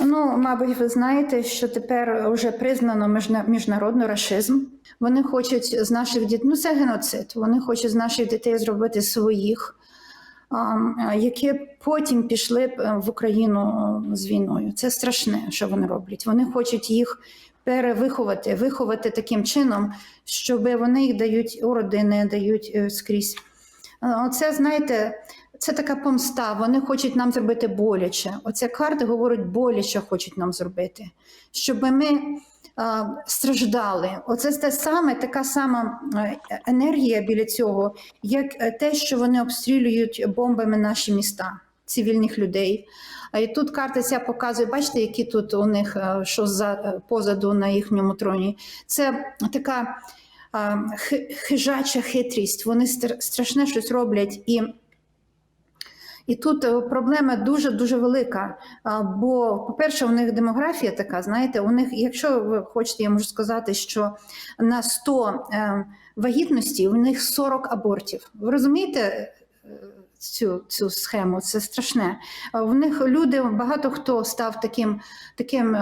Ну, мабуть, ви знаєте, що тепер вже признано міжнародний рашизм. Вони хочуть з наших дітей, ну це геноцид. Вони хочуть з наших дітей зробити своїх, які потім пішли е, в Україну е, з війною. Це страшне, що вони роблять. Вони хочуть їх перевиховати, виховати таким чином, щоб вони їх дають у родини, дають е, скрізь. А, Оце, знаєте, це така помста. Вони хочуть нам зробити боляче. Оця карта говорить, боляче хочуть нам зробити, щоб ми а, страждали. Оце те саме, така сама е, енергія біля цього, як е, те, що вони обстрілюють бомбами наші міста, цивільних людей. І тут карта ця показує, бачите, які тут у них е, що за е, позаду на їхньому троні. Це така хижача хитрість. Вони стр- страшне щось роблять і. І тут е, проблема дуже дуже велика. Бо, по-перше, у них демографія така, знаєте, у них, якщо ви хочете, я можу сказати, що на 100 е, вагітностей у них 40 абортів. Ви розумієте е, цю, цю схему? Це страшне. В них люди, багато хто став таким, таким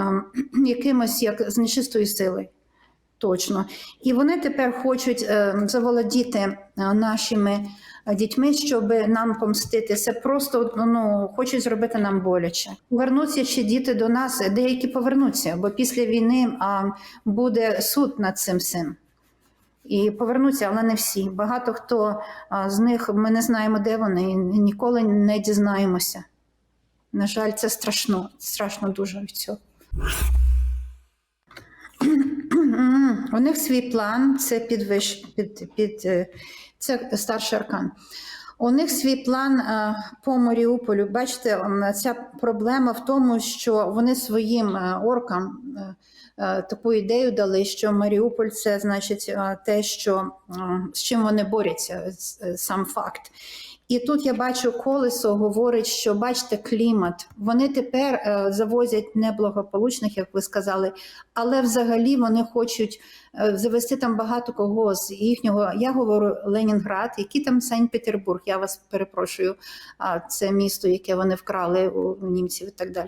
якимось як з нечистої сили. Точно. І вони тепер хочуть е, заволодіти е, нашими дітьми, щоб нам помстити. Це просто ну, хочуть зробити нам боляче. Вернуться ще діти до нас, деякі повернуться, бо після війни буде суд над цим всім. І повернуться, але не всі. Багато хто з них ми не знаємо, де вони, і ніколи не дізнаємося. На жаль, це страшно, страшно дуже від цього. У них свій план, це підвищ, під, під, е, це старший аркан. У них свій план е, по Маріуполю. Бачите, ця проблема в тому, що вони своїм е, оркам таку ідею дали, що Маріуполь це значить те, що з чим вони борються, сам факт. І тут я бачу колесо говорить, що бачите клімат. Вони тепер е, завозять неблагополучних, як ви сказали, але взагалі вони хочуть е, завести там багато кого з їхнього. Я говорю Ленінград, який там Санкт-Петербург. Я вас перепрошую, а, це місто, яке вони вкрали у німців і так далі.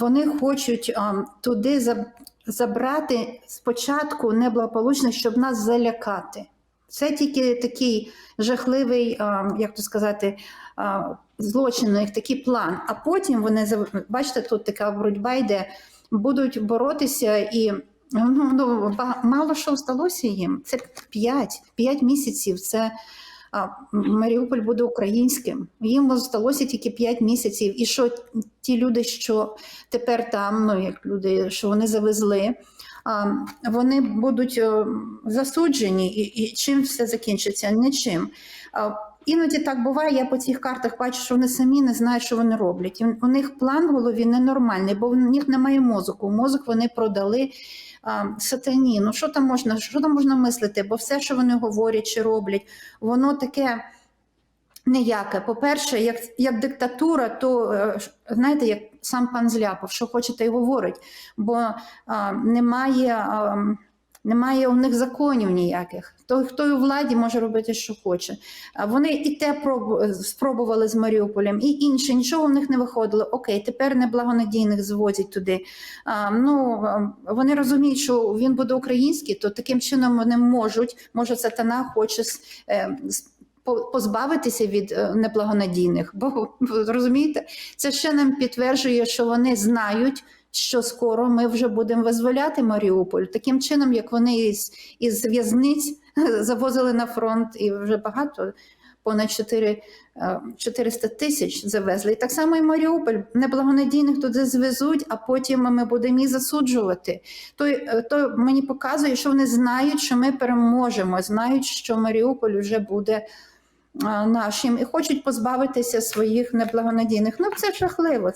Вони хочуть туди заб- забрати спочатку неблагополучних, щоб нас залякати. Це тільки такий жахливий, як то сказати, злочин, них такий план. А потім вони бачите, тут така боротьба йде, будуть боротися і. Ну, ну, мало що вдалося їм. Це 5, 5 місяців. Це а, Маріуполь буде українським. Їм вдалося тільки 5 місяців. І що ті люди, що тепер там, ну як люди, що вони завезли, вони будуть е, засуджені, і, і чим все закінчиться? Нічим. Іноді так буває, я по цих картах бачу, що вони самі не знають, що вони роблять. У них план в голові ненормальний, бо в них немає мозку. Мозок вони продали а, сатані. Ну що там можна, що там можна мислити? Бо все, що вони говорять чи роблять, воно таке. Ніяке. По-перше, як, як диктатура, то е, знаєте, як сам пан Зляпов, що хочете й говорить, бо а, немає, а, немає у них законів ніяких. Той, хто у владі може робити, що хоче. Вони і те проб- спробували з Маріуполем, і інше, нічого в них не виходило. Окей, тепер неблагонадійних звозять туди. А, ну, вони розуміють, що він буде український, то таким чином вони можуть, може, сатана хоче с- е, позбавитися від е, неблагонадійних. Бо розумієте, це ще нам підтверджує, що вони знають, що скоро ми вже будемо визволяти Маріуполь. Таким чином, як вони із, із в'язниць завозили на фронт і вже багато. Понад 4, е, 400 тисяч завезли. І так само і Маріуполь. Неблагонадійних туди звезуть, а потім ми будемо їх засуджувати. То, е, то мені показує, що вони знають, що ми переможемо, знають, що Маріуполь вже буде нашим і хочуть позбавитися своїх неблагонадійних. Ну це жахливо.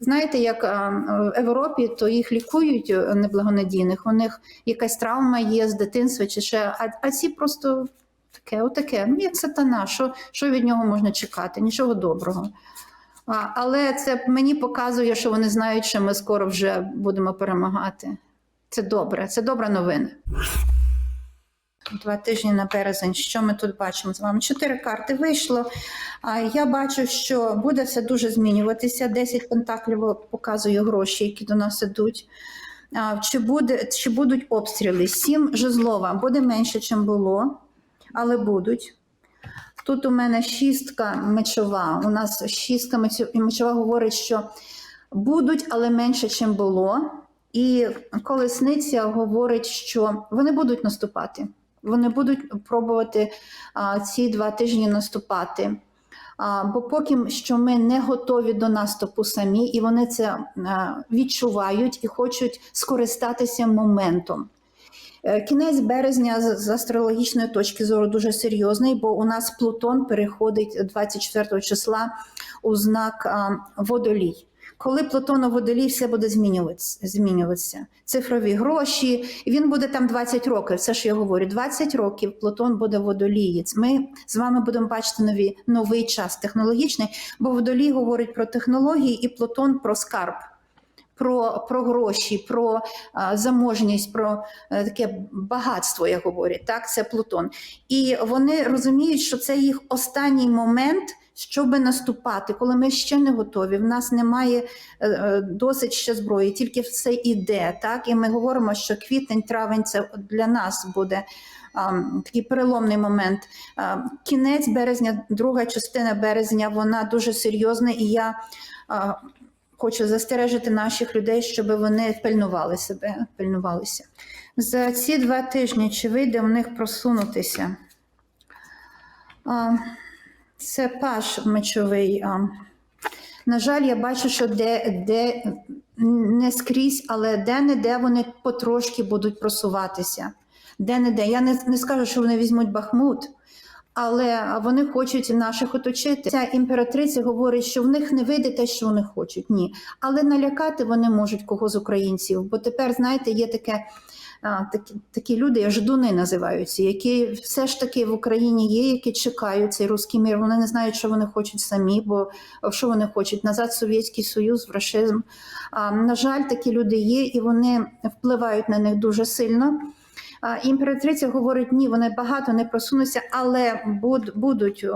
Знаєте, як в Європі, то їх лікують е, неблагонадійних. У них якась травма є з дитинства чи ще, а, а ці просто таке, отаке. Ну як сатана, що, що від нього можна чекати? Нічого доброго. А, але це мені показує, що вони знають, що ми скоро вже будемо перемагати. Це добре, це добра новина. Два тижні на березень. Що ми тут бачимо з вами? Чотири карти вийшло. Я бачу, що буде все дуже змінюватися. 10 пентаклів показує гроші, які до нас ідуть. Чи, буде, чи будуть обстріли? Сім жезлова буде менше, ніж було, але будуть. Тут у мене шістка мечова. У нас шістка мечо- мечова говорить, що будуть, але менше, ніж було. І колесниця говорить, що вони будуть наступати. Вони будуть пробувати а, ці два тижні наступати. А, бо поки що ми не готові до наступу самі, і вони це а, відчувають і хочуть скористатися моментом. Е, Кінець березня з астрологічної точки зору дуже серйозний, бо у нас Плутон переходить 24 числа у знак водолій. Коли Плутон у водолій, все буде змінюватися, змінюватися. Цифрові гроші, він буде там 20 років. Це ж я говорю. 20 років Плутон буде водолієць. Ми з вами будемо бачити нові, новий час технологічний, бо водолій говорить про технології і Плутон про скарб про, про гроші, про а, заможність, про е, таке багатство, як говорять. Так, це Плутон. І вони розуміють, що це їх останній момент, щоб наступати, коли ми ще не готові. В нас немає е, е, досить ще зброї, тільки все іде. Так, і ми говоримо, що квітень, травень це для нас буде. Такий переломний момент. Кінець березня, друга частина березня, вона дуже серйозна, і я хочу застережити наших людей, щоб вони пильнували себе, пильнувалися. За ці два тижні чи вийде в них просунутися? Це паш мечовий. На жаль, я бачу, що де, де не скрізь, але де-не-де вони потрошки будуть просуватися. Де-не-де. Я не, не скажу, що вони візьмуть Бахмут, але вони хочуть наших оточити. Ця імператриця говорить, що в них не вийде те, що вони хочуть. Ні. Але налякати вони можуть кого з українців. Бо тепер, знаєте, є таке. Такі, такі люди, ждуни називаються, які все ж таки в Україні є, які чекають цей русський мір. Вони не знають, що вони хочуть самі, бо що вони хочуть назад Совєтський Союз, в рашизм. А, на жаль, такі люди є, і вони впливають на них дуже сильно. Імператриця говорить, ні, вони багато не просунуться, але будуть.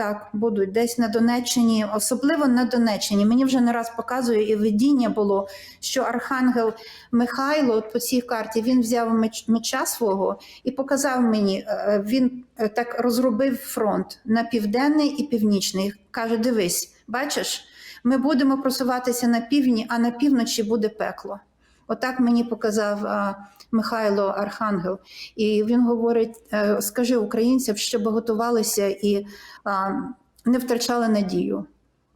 Так, будуть десь на Донеччині, особливо на Донеччині. Мені вже не раз показує і видіння було, що архангел Михайло по цій карті він взяв меч, меча свого і показав мені. е, Він е, так розробив фронт на південний і північний. Каже: Дивись, бачиш, ми будемо просуватися на півдні, а на півночі буде пекло. Отак мені показав а, Михайло Архангел. І він говорить: е, скажи українцям, щоб готувалися і а, не втрачали надію.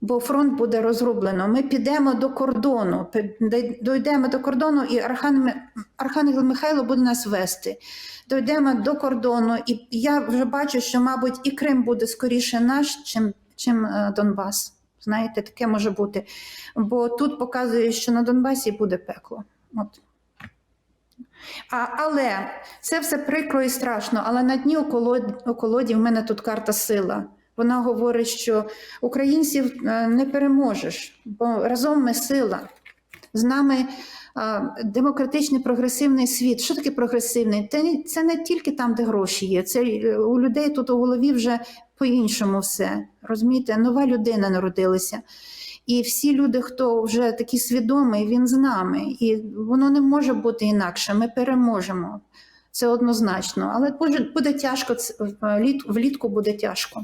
Бо фронт буде розроблено. Ми підемо до кордону, дойдемо до кордону, і Архан, Архангел Михайло буде нас вести. Дойдемо до кордону, і я вже бачу, що, мабуть, і Крим буде скоріше наш, чим, чим е, Донбас. Знаєте, таке може бути. Бо тут показує, що на Донбасі буде пекло. От. А, але це все прикро і страшно. Але на дні у колоді, у колоді в мене тут карта сила. Вона говорить, що українців е, не переможеш, бо разом ми сила. З нами демократичний прогресивний світ. Що таке прогресивний? Це, не- тільки там, де гроші є. Це е, у людей тут у голові вже по-іншому все. Розумієте, нова людина народилася. І всі люди, хто вже такі свідомий, він з нами. І воно не може бути інакше. Ми переможемо. Це однозначно. Але буде, тяжко, влітку буде тяжко.